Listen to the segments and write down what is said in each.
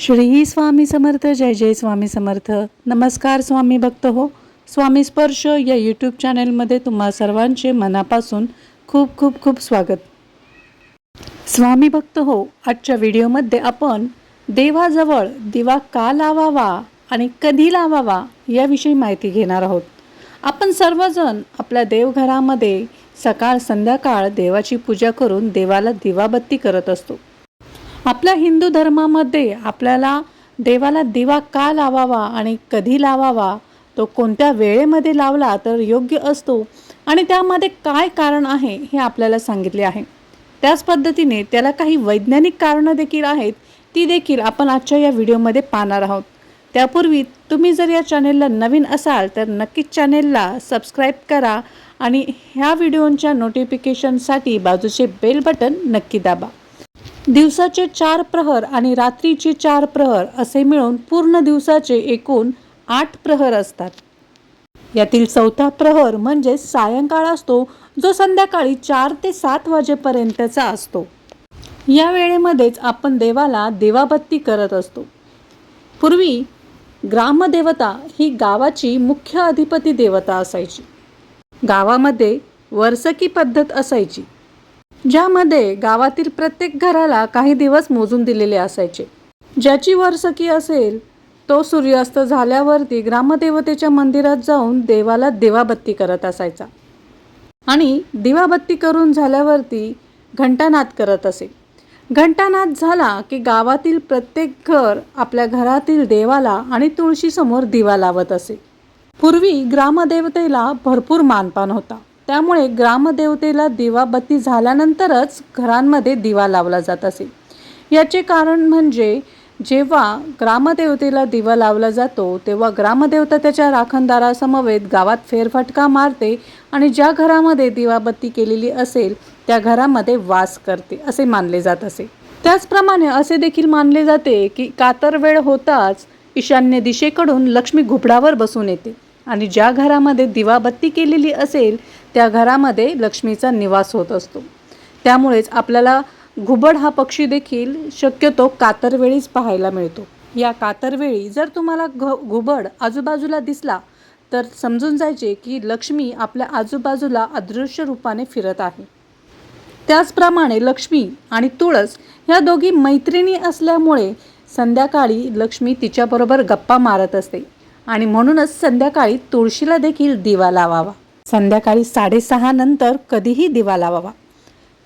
श्री स्वामी समर्थ जय जय स्वामी समर्थ. नमस्कार स्वामी भक्त हो. स्वामी स्पर्श या यूट्यूब चॅनलमध्ये तुम्हा सर्वांचे मनापासून खूप खूप खूप स्वागत. स्वामी भक्त हो आजच्या व्हिडिओमध्ये आपण देवाजवळ दिवा का लावावा आणि कधी लावावा याविषयी माहिती घेणार आहोत. आपण सर्वजण आपल्या देवघरामध्ये सकाळ संध्याकाळ देवाची पूजा करून देवाला दिवाबत्ती करत असतो. आपल्या हिंदू धर्मामध्ये आपल्याला देवाला दिवा का लावावा आणि कधी लावावा? तो कोणत्या वेळेमध्ये लावला तर योग्य असतो? आणि त्यामध्ये काय कारण आहे हे आपल्याला सांगितले आहे. त्याच पद्धतीने त्याला काही वैज्ञानिक कारणं देखील आहेत ती देखील आपण आजच्या या व्हिडिओमध्ये पाहणार आहोत. त्यापूर्वी तुम्ही जर या चॅनेलला नवीन असाल तर नक्कीच चॅनेलला सबस्क्राईब करा आणि ह्या व्हिडिओच्या नोटिफिकेशनसाठी बाजूचे बेल बटन नक्की दाबा. दिवसाचे चार प्रहर आणि रात्रीचे चार प्रहर असे मिळून पूर्ण दिवसाचे एकूण आठ प्रहर असतात. यातील चौथा प्रहर म्हणजे सायंकाळ असतो जो संध्याकाळी चार ते सात वाजेपर्यंतचा असतो. या वेळेमध्येच आपण देवाला देवाबत्ती करत असतो. पूर्वी ग्रामदेवता ही गावाची मुख्य अधिपती देवता असायची. गावामध्ये वर्सकी पद्धत असायची. ज्यामध्ये गावातील प्रत्येक घराला काही दिवस मोजून दिलेले असायचे. ज्याची वर्षकी असेल तो सूर्यास्त झाल्यावरती ग्रामदेवतेच्या मंदिरात जाऊन देवाला दिवाबत्ती करत असायचा. आणि दिवाबत्ती करून झाल्यावरती घंटानाद करत असे. घंटानाद झाला की गावातील प्रत्येक घर आपल्या घरातील देवाला आणि तुळशीसमोर दिवा लावत असे. पूर्वी ग्रामदेवतेला भरपूर मानपान होता. त्यामुळे ग्रामदेवतेला दिवाबत्ती झाल्यानंतरच घरांमध्ये दिवा लावला जात असे. याचे कारण म्हणजे जेव्हा ग्रामदेवतेला दिवा लावला जातो तेव्हा ग्रामदेवता त्याच्या राखणदारासमवेत गावात फेरफटका मारते आणि ज्या घरामध्ये दिवाबत्ती केलेली असेल त्या घरामध्ये वास करते असे मानले जात असे. त्याचप्रमाणे असे देखील मानले जाते की कातर वेळ होताच ईशान्य दिशेकडून लक्ष्मी घुबडावर बसून येते. आणि ज्या घरामध्ये दिवाबत्ती केलेली असेल त्या घरामध्ये लक्ष्मीचा निवास होत असतो. त्यामुळेच आपल्याला घुबड हा पक्षी देखील शक्यतो कातरवेळीच पाहायला मिळतो. या कातरवेळी जर तुम्हाला घ घुबड आजूबाजूला दिसला तर समजून जायचे की लक्ष्मी आपल्या आजूबाजूला अदृश्य रूपाने फिरत आहे. त्याचप्रमाणे लक्ष्मी आणि तुळस ह्या दोघी मैत्रिणी असल्यामुळे संध्याकाळी लक्ष्मी तिच्याबरोबर गप्पा मारत असते. आणि म्हणूनच संध्याकाळी तुळशीला देखील दिवा लावावा. संध्याकाळी साडेसहा नंतर कधीही दिवा लावावा.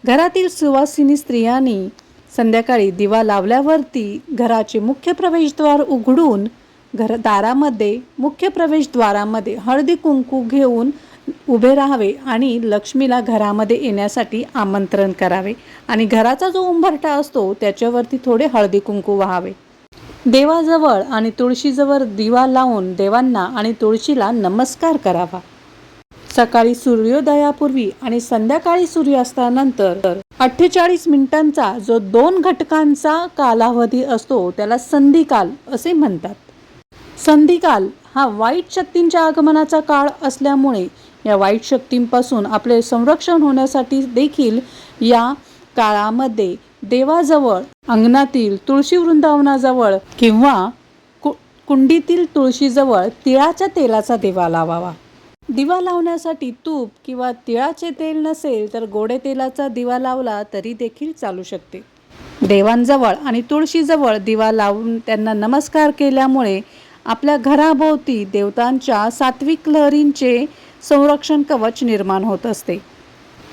घरातील सुवासिनी स्त्रियांनी संध्याकाळी दिवा लावल्यावरती घराचे मुख्य प्रवेशद्वार उघडून घर दारामध्ये मुख्य प्रवेशद्वारामध्ये हळदी कुंकू घेऊन उभे राहावे आणि लक्ष्मीला घरामध्ये येण्यासाठी आमंत्रण करावे. आणि घराचा जो उंबरठा असतो त्याच्यावरती थोडे हळदी कुंकू व्हावे. देवाजवळ आणि तुळशीजवळ दिवा लावून देवांना आणि तुळशीला नमस्कार करावा. सकाळी सूर्योदयापूर्वी आणि संध्याकाळी सूर्यास्तानंतर अठ्ठेचाळीस मिनिटांचा जो दोन घटकांचा कालावधी असतो त्याला संधिकाल असे म्हणतात. संधिकाल हा वाईट शक्तींच्या आगमनाचा काळ असल्यामुळे या वाईट शक्तींपासून आपले संरक्षण होण्यासाठी देखील या काळामध्ये देवाजवळ अंगणातील तुळशी वृंदावनाजवळ किंवा कु कुंडीतील तुळशीजवळ तिळाच्या तेलाचा दिवा लावावा. दिवा लावण्यासाठी तूप किंवा तिळाचे तेल नसेल तर गोडे तेलाचा दिवा लावला तरी देखील चालू शकते. देवांजवळ आणि तुळशीजवळ दिवा लावून त्यांना नमस्कार केल्यामुळे आपल्या घराभोवती देवतांच्या सात्विक लहरींचे संरक्षण कवच निर्माण होत असते.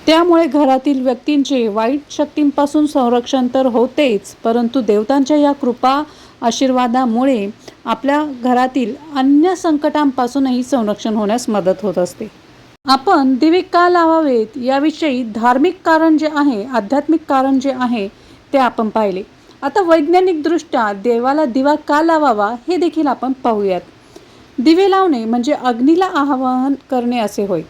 त्यामुळे घरातील व्यक्तींचे वाईट शक्तींपासून संरक्षण तर होतेच परंतु देवतांच्या या कृपा आशीर्वादामुळे आपल्या घरातील अन्य संकटांपासूनही संरक्षण होण्यास मदत होत असते. आपण दिवे का लावावेत याविषयी धार्मिक कारण जे आहे आध्यात्मिक कारण जे आहे ते आपण पाहिले. आता वैज्ञानिकदृष्ट्या देवाला दिवा का लावावा हे देखील आपण पाहूयात. दिवे लावणे म्हणजे अग्नीला आवाहन करणे असे होय.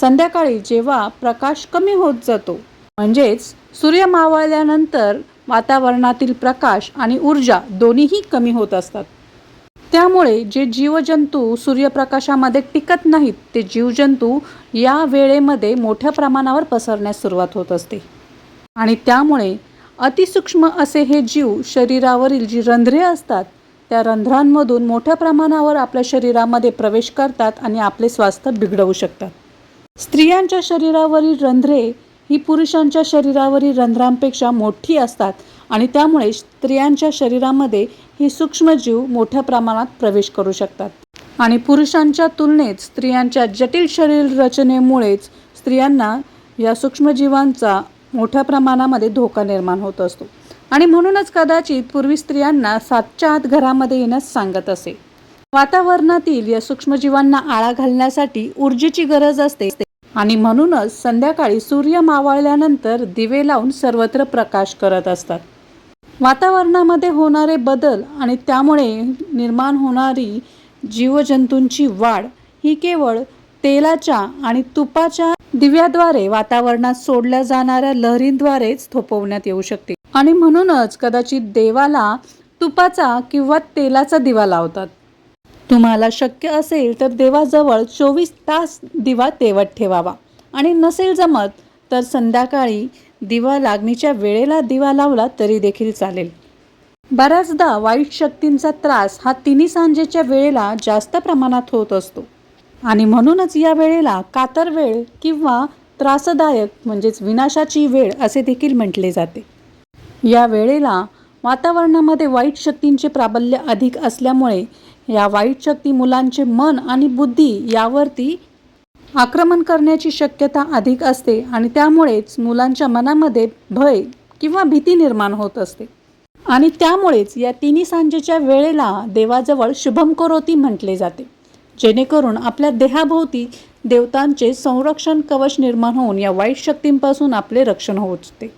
संध्याकाळी जेव्हा प्रकाश कमी होत जातो म्हणजेच सूर्य मावळल्यानंतर वातावरणातील प्रकाश आणि ऊर्जा दोन्हीही कमी होत असतात. त्यामुळे जे जीवजंतू सूर्यप्रकाशामध्ये टिकत नाहीत ते जीवजंतू या वेळेमध्ये मोठ्या प्रमाणावर पसरण्यास सुरुवात होत असते. आणि त्यामुळे अतिसूक्ष्म असे हे जीव शरीरावरील जी रंध्रे असतात त्या रंध्रांमधून मोठ्या प्रमाणावर आपल्या शरीरामध्ये प्रवेश करतात आणि आपले स्वास्थ्य बिघडवू शकतात. स्त्रियांच्या शरीरावरील रंध्रे ही पुरुषांच्या शरीरावरील रंध्रांपेक्षा मोठी असतात आणि त्यामुळे स्त्रियांच्या शरीरामध्ये ही सूक्ष्मजीव मोठ्या प्रमाणात प्रवेश करू शकतात. आणि पुरुषांच्या तुलनेत स्त्रियांच्या जटिल शरीर रचनेमुळेच स्त्रियांना या सूक्ष्मजीवांचा मोठ्या प्रमाणामध्ये धोका निर्माण होत असतो. आणि म्हणूनच कदाचित पूर्वी स्त्रियांना सातच्या आत घरामध्ये येण्यास सांगत असे. वातावरणातील या सूक्ष्मजीवांना आळा घालण्यासाठी ऊर्जेची गरज असते. आणि म्हणूनच संध्याकाळी सूर्य मावळल्यानंतर दिवे लावून सर्वत्र प्रकाश करत असतात. वातावरणामध्ये होणारे बदल आणि त्यामुळे निर्माण होणारी जीवजंतूंची वाढ ही केवळ तेलाच्या आणि तुपाच्या दिव्याद्वारे वातावरणात सोडल्या जाणाऱ्या लहरींद्वारेच थोपवण्यात येऊ शकते. आणि म्हणूनच कदाचित देवाला तुपाचा किंवा तेलाचा दिवा लावतात. तुम्हाला शक्य असेल तर देवाजवळ चोवीस तास दिवा तेवत ठेवावा. आणि नसेल जमत तर संध्याकाळी दिवा लागणीच्या वेळेला दिवा लावला तरी देखील चालेल. बऱ्याचदा वाईट शक्तींचा त्रास हा तिन्ही सांजेच्या वेळेला जास्त प्रमाणात होत असतो. आणि म्हणूनच या वेळेला कातर वेळ किंवा त्रासदायक म्हणजेच विनाशाची वेळ असे देखील म्हटले जाते. या वेळेला वातावरणामध्ये वाईट शक्तींचे प्राबल्य अधिक असल्यामुळे या वाईट शक्ती मुलांचे मन आणि बुद्धी यावरती आक्रमण करण्याची शक्यता अधिक असते आणि त्यामुळेच मुलांच्या मनामध्ये भय किंवा भीती निर्माण होत असते. आणि त्यामुळेच या तिन्ही सांजेच्या वेळेला देवाजवळ शुभम करोती म्हटले जाते. जेणेकरून आपल्या देहाभोवती देवतांचे संरक्षण कवच निर्माण होऊन या वाईट शक्तींपासून आपले रक्षण होते.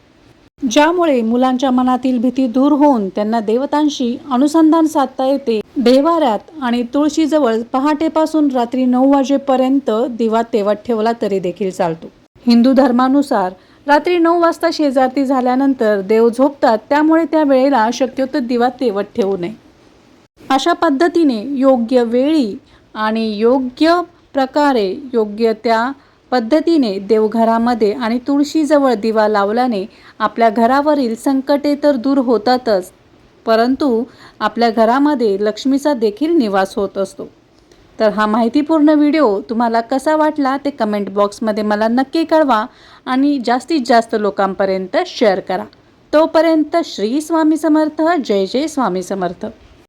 ज्यामुळे मुलांच्या मनातील भीती दूर होऊन त्यांना देवतांशी अनुसंधान साधता येते. देवाऱ्यात आणि तुळशीजवळ पहाटेपासून रात्री नऊ वाजेपर्यंत दिवा तेवत ठेवला तरी देखील चालतो. हिंदू धर्मानुसार रात्री नऊ वाजता शेजारती झाल्यानंतर देव झोपतात त्यामुळे त्या वेळेला शक्यतो दिवा तेवत ठेवू नये. अशा पद्धतीने योग्य वेळी आणि योग्य प्रकारे योग्य त्या पद्धतीने देवघरामध्ये आणि तुळशीजवळ दिवा लावल्याने आपल्या घरावरील संकटे तर दूर होतातच परंतु आपल्या घरामध्ये लक्ष्मीचा देखील निवास होत असतो. तर हा माहितीपूर्ण व्हिडिओ तुम्हाला कसा वाटला ते कमेंट बॉक्समध्ये मला नक्की कळवा आणि जास्तीत जास्त लोकांपर्यंत शेअर करा. तोपर्यंत श्री स्वामी समर्थ जय जय स्वामी समर्थ.